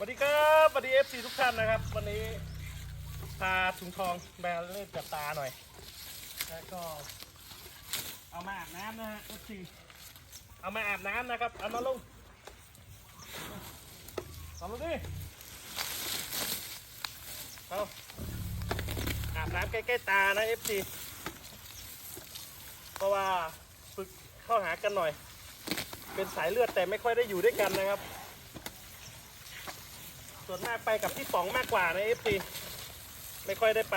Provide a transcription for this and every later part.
สวัสดีครับสวัสดีเอฟซีทุกท่านนะครับ วันนี้พาถุงทองแบรเล่นจับตาหน่อย แล้วก็ เอามาอาบน้ำนะฮะเอฟซีเอามาอาบน้ำนะครับ เอามาลงเอาลงดิเอาอาบน้ำใกล้ๆตานะเอฟซีเพราะว่าฝึกเข้าหากันหน่อย เป็นสายเลือดแต่ไม่ค่อยได้อยู่ด้วยกันนะครับ ส่วนมากไปกับพี่ป๋องมากกว่านะเอฟซีไม่ค่อยได้ไป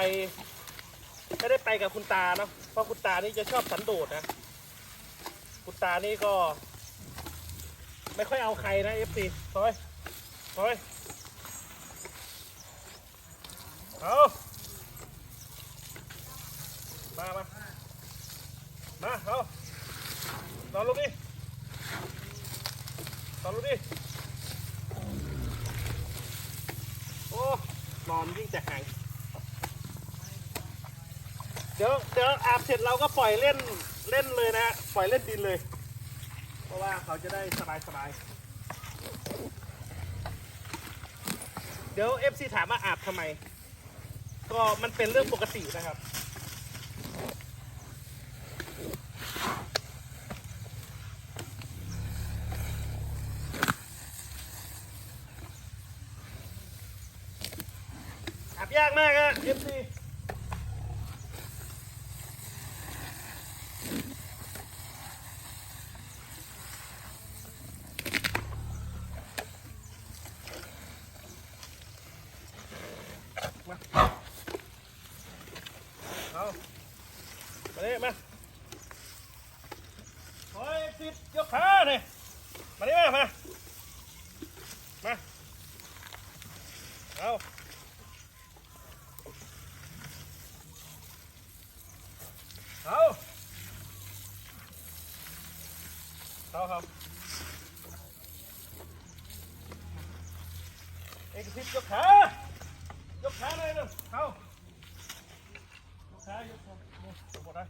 ไม่ได้ไปกับคุณตาเนาะเพราะคุณตานี่จะชอบสันโดษนะคุณตานี่ก็ ไม่ค่อยเอาใครนะเอฟซีถอยถอยเอามามามาเอานอนลงดินอนลงดิ โอ้น อมยิ่งจะหายเดี๋ยวเดี๋ยวอาบเสร็จเราก็ปล่อยเล่นเล่นเลยนะฮะปล่อยเล่นดินเลย เพราะว่าเขาจะได้สบายสบายเดี๋ยวเอฟซีถามว่าอาบทำไม ก็มันเป็นเรื่องปกตินะครับ ยากมากอะเอฟซีมาเอามาเนี่ยมาโอ้ยสิบยกขาเนี่ยมาเนี่ยมา มา เอาเอา เอาครับเอกสิทธิ์ยกขายกขาหน่อยหนึงเอายกขายกขายกหมดนะ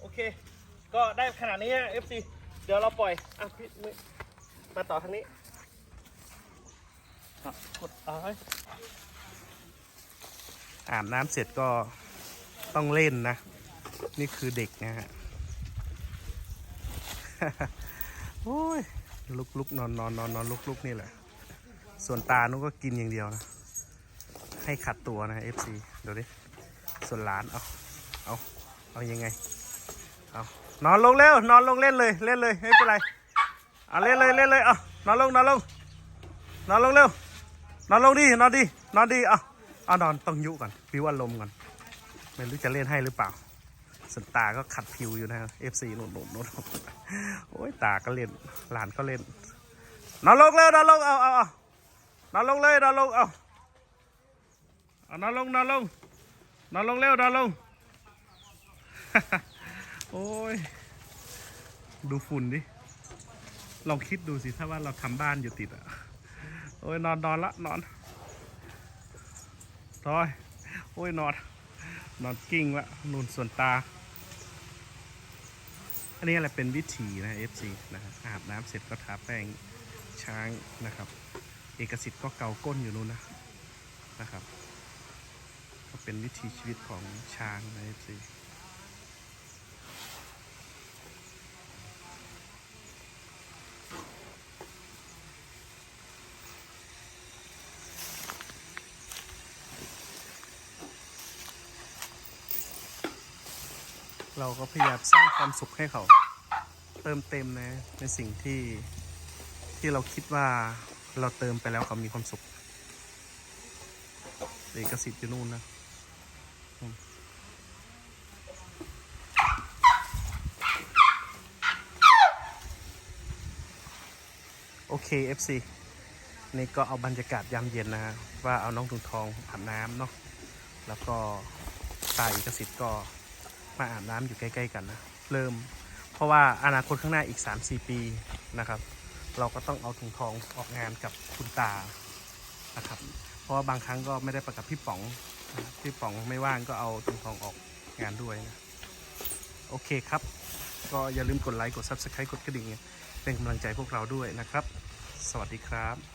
โอเค ก็ได้ขนาดนี้นะ FC เดี๋ยวเราปล่อยอะพี่มือมาต่อทางนี้อะกดเอาไว้อาบน้ำเสร็จก็ต้องเล่นนะ นี่คือเด็กนะฮะ โอ้ยลุกลุกนอนนอนนอนนอนลุกลุกนี่แหละ ส่วนตานุก็กินอย่างเดียวนะ ให้ขัดตัวนะ FC เดี๋ยวดิ ส่วนหลานเอาเอาเอายังไง เอานอนลงเร็วนอนลงเล่นเลยเล่นเลยไม่เป็นไรเอาเล่นเลยเล่นเลยเอานอนลงนอนลงนอนลงเร็วนอนลงดินอนดินอนดิเอาเอานอนต้องยุก่อนพิวอารมณ์ก่อนไม่รู้จะเล่นให้หรือเปล่า ส่วนตาก็ขัดผิวอยู่นะครับ FC หนุนหนุนหนุนโอ้ยตาก็เล่น หลานก็เล่น นอนลงเร็วนอนลง เอาเอาเอานอนลงเลยนอนลง เอาเอานอนลงนอนลงนอนลงเร็วนอนลง โอ้ย ดูฝุ่นดิ ลองคิดดูสิ ถ้าว่าเราทำบ้านอยู่ติดอะโอ้ยนอนนอนละนอนทอยโอ้ยนอน นอนกิ้งละนูนส่วนตา อันนี้อะไรเป็นวิถีนะ FC นะครับอาบน้ำเสร็จก็ทาแป้งช้างนะครับ เอกสิทธิ์ก็เกาก้นอยู่นู่นนะนะครับ ก็เป็นวิถีชีวิตของช้างนะ FC เราก็พยายามสร้างความสุขให้เขา เติมเต็มนะในสิ่งที่ที่เราคิดว่าเราเติมไปแล้วเขามีความสุขเอกสิทธิ์อยู่นู่นนะอืมโอเค FC นี่ก็เอาบรรยากาศยามเย็นนะฮะว่าเอาน้องถุงทองอาบน้ำเนาะแล้วก็ตาเอกสิทธิ์ก็ มาอาบน้ำอยู่ใกล้ๆกันนะเริ่ม เพราะว่าอนาคตข้างหน้าอีก 3-4 ปีนะครับ เราก็ต้องเอาถุงทองออกงานกับคุณตานะครับ เพราะว่าบางครั้งก็ไม่ได้ประกับพี่ป๋องพี่ป๋องไม่ว่างก็เอาถุงทองออกงานด้วยนะโอเคครับ ก็อย่าลืมกดไลค์กด Subscribe กดกระดิ่งเป็นกำลังใจพวกเราด้วยนะครับ สวัสดีครับ